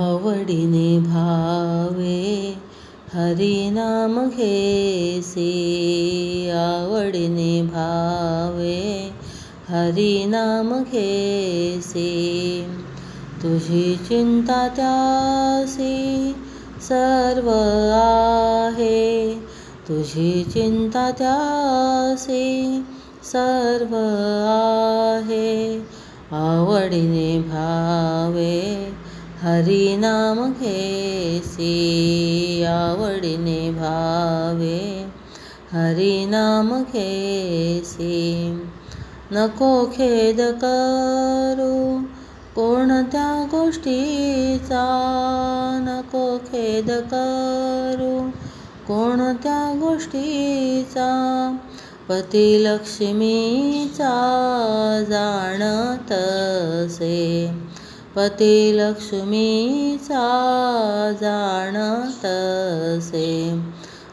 आवडीने भावे हरिनाम घेसे आवडीने भावे हरिनाम घेसे तुझी चिंता त्यासी सर्व आहे। तुझी चिंता त्यासी सर्व आहे। आवडीने भावे हरिनाम घेसी आवडीने भावे. हरिनाम घेसी नको खेद करू कोणत्या गोष्टीचा नको खेद करू कोणत्या गोष्टीचा पती लक्ष्मीचा जाणतसे पती लक्ष्मीचा जाणतसे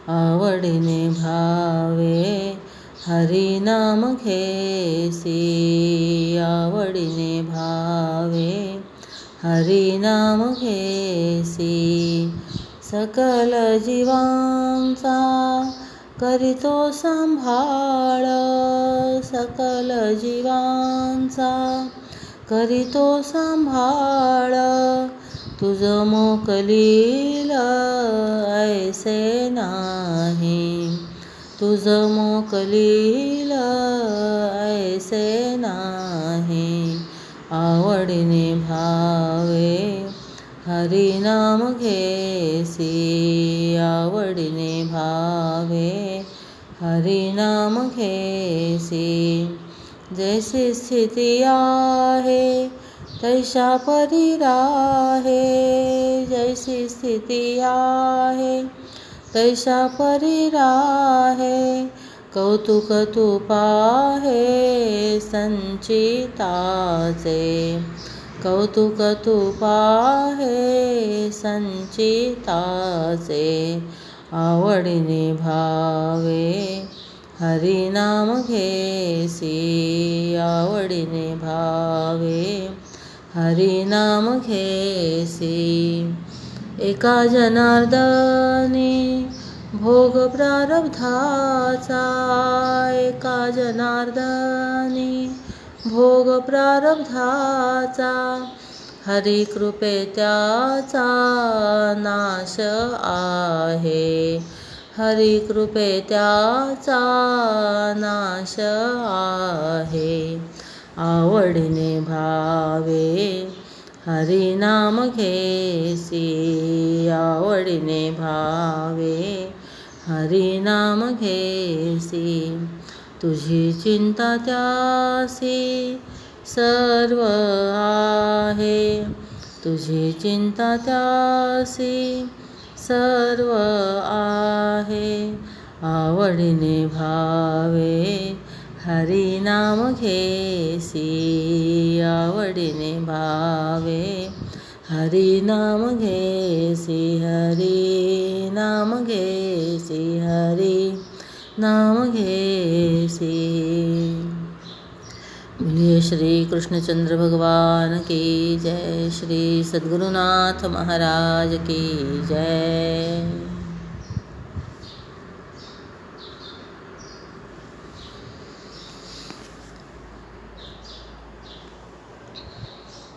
आवडीने भावे हरिनाम घेसी. आवडीने भावे हरिनाम घेसी. सकल जीवांचा करितो सांभाळ. सकल जीवांचा करीतो सांभाळ. तुझ मोकलील ऐसे नाही. तुझ मोकलील ऐसे नाही. आवडीने भावे हरिनाम घेसी. आवडीने भावे हरिनाम घेसी. जैसी स्थिती आहे तैशा परी राहे जैसी स्थिती आहे तैशा परी राहे कौतुक तू पाहे संचिताचे कौतुक तू पाहे संचिताचे आवडीने भावे हरिनाम घेसी आवडीने भावे. हरिनाम घेसी एका जनार्दने भोग प्रारब्धाचा. एका जनार्दने भोग प्रारब्धाचा. हरिकृपे त्याचा नाश आहे. हरिकृपे त्याचा नाश आहे. आवडीने भावे हरिनाम घेसी. आवडीने भावे हरिनाम घेसी. तुझी चिंता त्यासी सर्व आहे. तुझी चिंता त्यासी सर्व आहे. आवडीने भावे. हरिनाम घेसी. आवडीने भावे. हरिनाम घेसी. हरी नाम घेसी. हरी नाम घेसी. श्री कृष्णचंद्र भगवान की जय श्री सद्गुरुनाथ महाराज की जय।